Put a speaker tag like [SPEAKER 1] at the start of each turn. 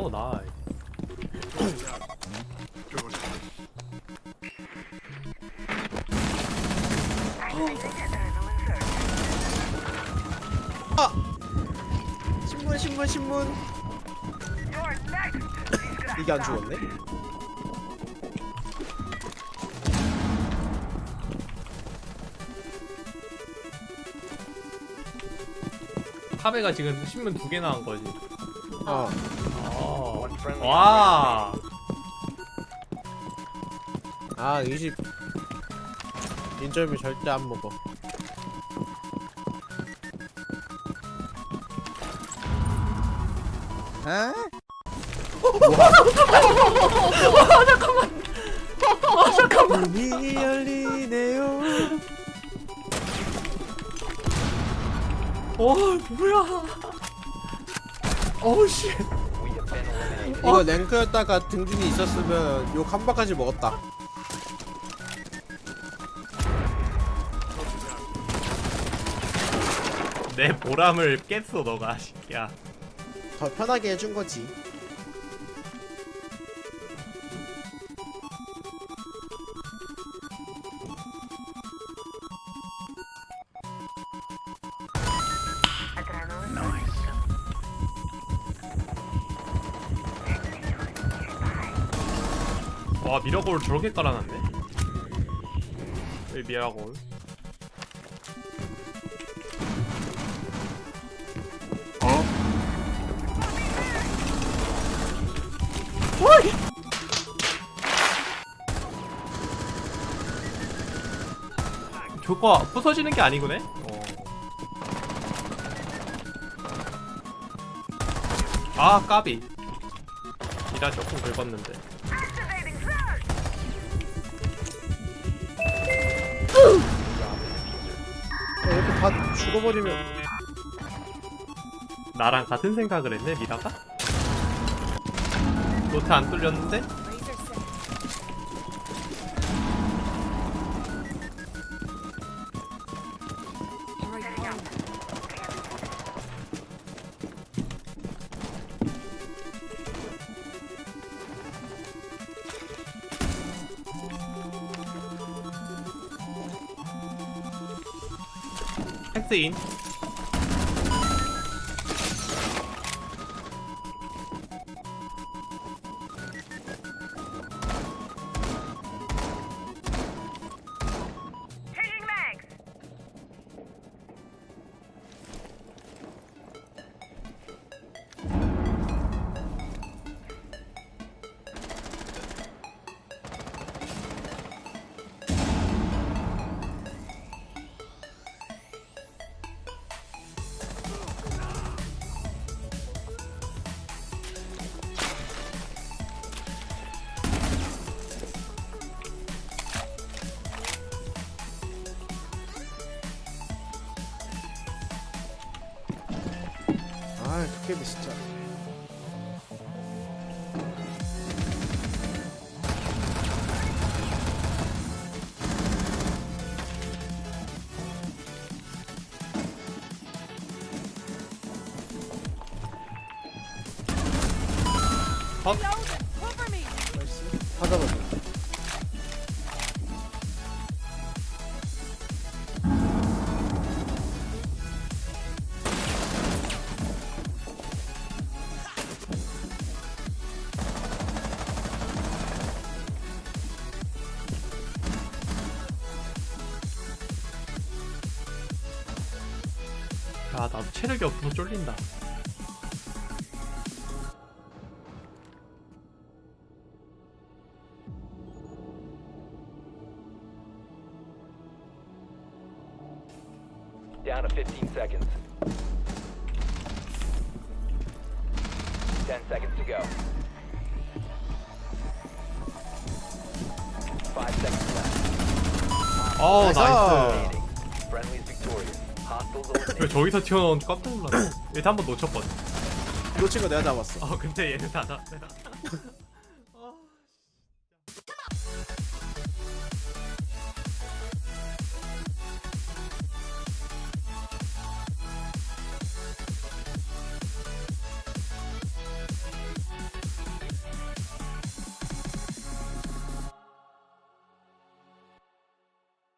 [SPEAKER 1] 어 나이.
[SPEAKER 2] 신문 신문 신문 이게 안 죽었네?
[SPEAKER 1] 카베가 지금 신문 두 개 나온 거지.
[SPEAKER 2] 어
[SPEAKER 1] 아. 와.
[SPEAKER 2] 아, 이집 인절미 절대 안 먹어. 에?
[SPEAKER 1] 아 잠깐만.
[SPEAKER 2] 문이 열리네요.
[SPEAKER 1] 어 뭐야? 어우 씨.
[SPEAKER 2] 이거 랭크였다가 등준이 있었으면 욕 한 바가지 먹었다.
[SPEAKER 1] 내 보람을 깼어 너가 새끼야.
[SPEAKER 2] 더 편하게 해준 거지.
[SPEAKER 1] 와 미라골 저렇게 깔아놨네. 왜 미라골? 어이! 조커 부서지는 게 아니구네. 어. 아 까비. 미라 조금 긁었는데.
[SPEAKER 2] 다 죽어버리면
[SPEAKER 1] 나랑 같은 생각을 했네 미라가? 노트 안 뚫렸는데? I Cutscene.
[SPEAKER 2] 아, 그게 진짜.
[SPEAKER 1] 컷
[SPEAKER 2] 받아보자.
[SPEAKER 1] 야 나도 체력이 없어서 쫄린다
[SPEAKER 3] Down to 15 seconds. 10 seconds to go. 5 seconds left.
[SPEAKER 1] 어우
[SPEAKER 2] 나이스.
[SPEAKER 1] 왜. 저기서 튀어나온 줄 깜짝 놀랐네 일단 한번 놓쳤거든
[SPEAKER 2] 놓친 거 내가 잡았어.
[SPEAKER 1] 어 근데 얘는 다 잡.